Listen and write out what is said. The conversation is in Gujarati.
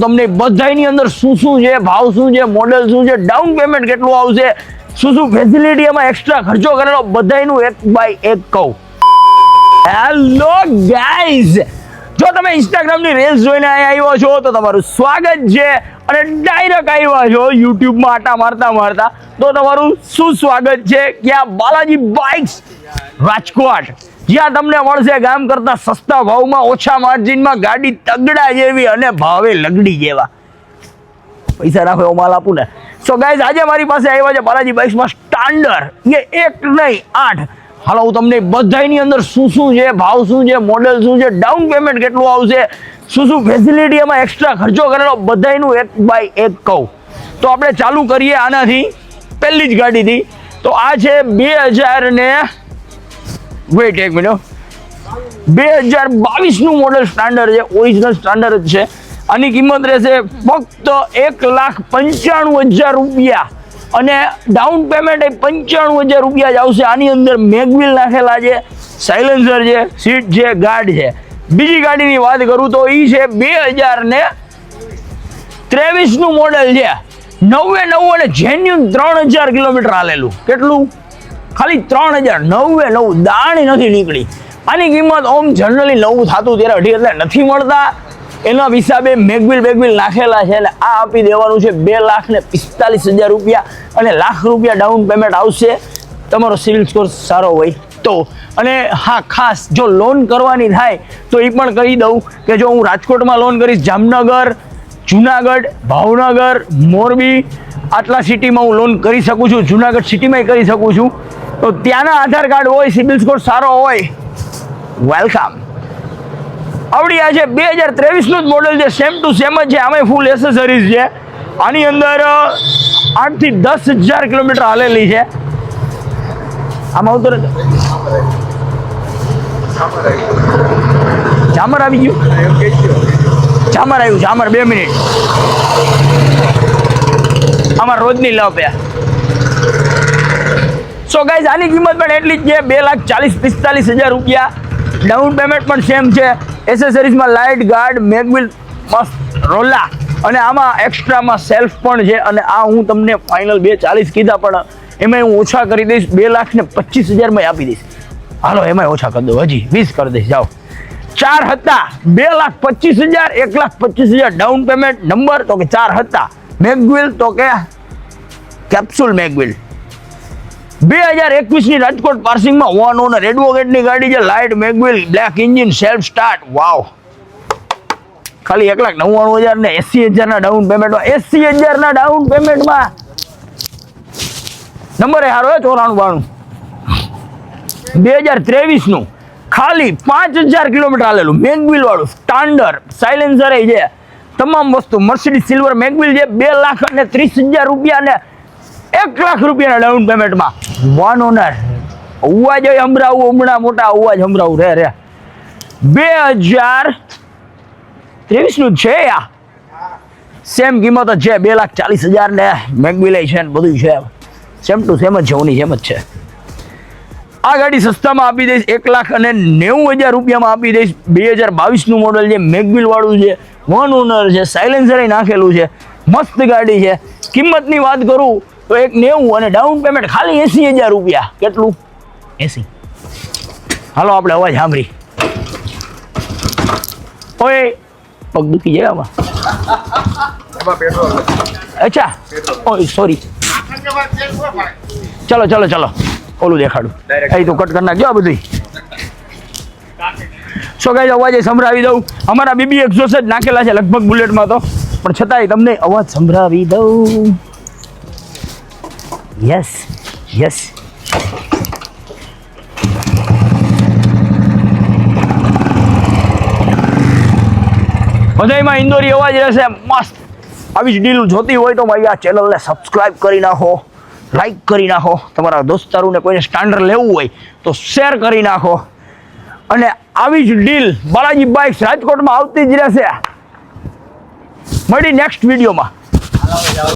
તમને બધાની અંદર શું શું છે, ભાવ શું છે મોડેલ શું છે ડાઉન પેમેન્ટ કેટલું આવશે, શું શું ફેસિલિટી એમાં એક્સ્ટ્રા ખર્ચો કરેલો બધાનું એક બાય એક કહું. હેલો ગાઈઝ જો તમે ઇન્સ્ટાગ્રામની રીલ્સ જોઈને અહીંયા આવ્યો છો, તો તમારું સ્વાગત છે અને ડાયરેક્ટ આવ્યા છો યુટ્યુબમાં આટા મારતા મારતા. તો તમારું શું સ્વાગત છે? ક્યાં બાલાજી બાઇક્સ રાજકોટ. જ્યાં તમને મળશે ગામ કરતા સસ્તા ભાવમાં, ઓછા માર્જિનમાં, ગાડી તગડા જેવી અને ભાવે લગડી જેવા. પૈસા રાખો એવો માલ આપું ને. સો ગાઈઝ આજે મારી પાસે આવ્યા છે બાલાજી બાઇક્સમાં સ્ટાન્ડર્ડ એ એક નહીં, આઠ. હાલો, હું તમને બધાની અંદર શું શું છે, ભાવ શું છે મોડેલ શું છે ડાઉન પેમેન્ટ કેટલું આવશે, શું શું ફેસિલિટી એમાં એક્સ્ટ્રા ખર્ચો કરેલો, બધાયનું એક બાય એક કહું. તો આપણે ચાલુ કરીએ આનાથી પહેલી જ ગાડીથી. તો આ છે બે હજાર ને વેઇટ એક મિનિટ બે હજાર બાવીસનું મોડલ સ્ટાન્ડર્ડ છે ઓરિજિનલ સ્ટાન્ડર્ડ છે. આની કિંમત રહેશે ફક્ત એક લાખ પંચાણું હજાર રૂપિયા. અને ડાઉન પેમેન્ટ એ પંચાણું હજાર રૂપિયા જ આવશે. આની અંદર મેગવિલ નાખેલા છે સાયલેન્સર છે સીટ છે ગાર્ડ છે. બીજી ગાડીની વાત કરું તો એ છે બે હજાર ને ત્રેવીસનું મોડેલ છે. નવે નવ અને જેન્યુન ત્રણ હજાર કિલોમીટર હાલેલું. કેટલું? ખાલી ત્રણ હજાર નવે નવું દાણી નથી નીકળી. આની કિંમત ઓમ જનરલી નવું થતું ત્યારે અઢી હજાર નથી મળતા. એના હિસાબે મેગબિલ બેગબિલ નાખેલા છે એટલે આ આપી દેવાનું છે બે લાખ ને પિસ્તાલીસ હજાર રૂપિયા અને લાખ રૂપિયા ડાઉન પેમેન્ટ આવશે. તમારો સિવિલ સ્કોર સારો હોય તો. અને હા, ખાસ જો લોન કરવાની થાય તો એ પણ કહી દઉં કે જો હું રાજકોટમાં લોન કરીશ, જામનગર, જુનાગઢ, ભાવનગર, મોરબી, આટલા સિટીમાં હું લોન કરી શકું છું, જુનાગઢ સિટીમાં કરી શકું છું. તો ત્યાંના આધાર કાર્ડ હોય, સિબિલ સ્કોર સારો હોય વેલકમ આવડી આ છે બે હજાર ત્રેવીસનું જ મોડેલ છે સેમ ટુ સેમ જ છે આમાં ફૂલ એસેસરીઝ છે. આની અંદર આઠથી દસ હજાર કિલોમીટર હાલેલી છે. આમાં આવતો ઝામર આવી ગયું? ઝામર આવ્યું ઝામર બે મિનિટ. આમાં રોજની લપ છે સો ગાઈઝ આની કિંમત પણ એટલી જ છે, બે લાખ ચાલીસ પિસ્તાલીસ હજાર રૂપિયા. ડાઉન પેમેન્ટ પણ સેમ છે. એસેસરીઝમાં લાઇટ ગાર્ડ મેગવિલ મસ્ત રોલા. અને આમાં એક્સ્ટ્રામાં સેલ્ફ પણ છે. અને આ હું તમને ફાઇનલ બે ચાલીસ કીધા, પણ એમાં હું ઓછા કરી દઈશ. બે લાખ ને પચીસ હજારમાં આપી દઈશ. હાલો એમાં ઓછા કરી દો હજી વીસ કરી દઈશ. જાઓ. ચાર હતા. બે લાખ પચીસ હજાર, એક લાખ પચીસ હજાર. ડાઉન પેમેન્ટ નંબર તો કે ચાર હતા. મેગવિલ તો કે કેપ્સ્યુલ મેગવિલ બે હજાર એકવીસની રાજકોટ પાર્સિંગમાં વન ઓનર એડવોકેટની ગાડી છે light mag wheel black engine self start. Wow. ખાલી એક લાખ નવ્વાણું હજાર ને એસી હજારના ડાઉન પેમેન્ટમાં એસી હજારના ડાઉન પેમેન્ટમાં નંબર એ હારો ચોરાણું બાણું. બે હજાર ત્રેવીસનું ખાલી પાંચ હજાર કિલોમીટર હાલેલું મેગવિલ વાળું સ્ટાન્ડર્ડ સાયલેન્સર છે તમામ વસ્તુ મર્સિડીઝ સિલ્વર મેગવિલ છે બે લાખ અને ત્રીસ હજાર રૂપિયા ને એક લાખ રૂપિયાના ડાઉન પેમેન્ટમાં વન ઓનર અવાજ હમરાવું, હમણાં મોટા અવાજ હમરાવું. રે રે. બે હજાર ત્રેવીસનું છે આ. સેમ કિંમત જ છે, બે લાખ ચાલીસ હજાર ને મેગવિલે છે ને બધું છે. સેમ ટુ સેમ જ છે, ઓની સેમ જ છે. આ ગાડી સસ્તામાં આપી દઈશ, એક લાખ અને નેવું હજાર રૂપિયામાં આપી દઈશ. બે હજાર બાવીસનું મોડલ છે મેગવિલ વાળું છે, વન ઓનર છે સાયલેન્સર નાખેલું છે. મસ્ત ગાડી છે. કિંમતની વાત કરું તો એક નેવું અને ડાઉન પેમેન્ટ ખાલી એસી હજાર રૂપિયા. કેટલું? એસી હાલો આપણે અવાજ સાંભળી. ઓય પગ દુખી જાય આમાં. અચ્છા. ઓય સોરી ચલો ચલો ચલો. ઓલું દેખાડું. એ તો કટ કરી નાખજો આ બધું સો ગાઈઝ અવાજ સંભળાવી દઉં. અમારા બીબી એક્ઝોસ જ નાખેલા છે લગભગ બુલેટમાં તો. પણ છતાંય તમને અવાજ સંભળાવી દઉં. યસ યસ બધાયમાં ઇન્દોરી અવાજ રહેશે. મસ્ત. આવી જ ડીલ જોતી હોય તો મારી આ ચેનલને સબસ્ક્રાઇબ કરી નાખો. લાઈક કરી નાખો. તમારા દોસ્તારોને કોઈને સ્ટાન્ડર્ડ લેવું હોય તો શેર કરી નાખો. અને આવી જ ડીલ બાલાજી બાઇક્સ રાજકોટમાં આવતી જ રહેશે. મળી નેક્સ્ટ વિડીયોમાં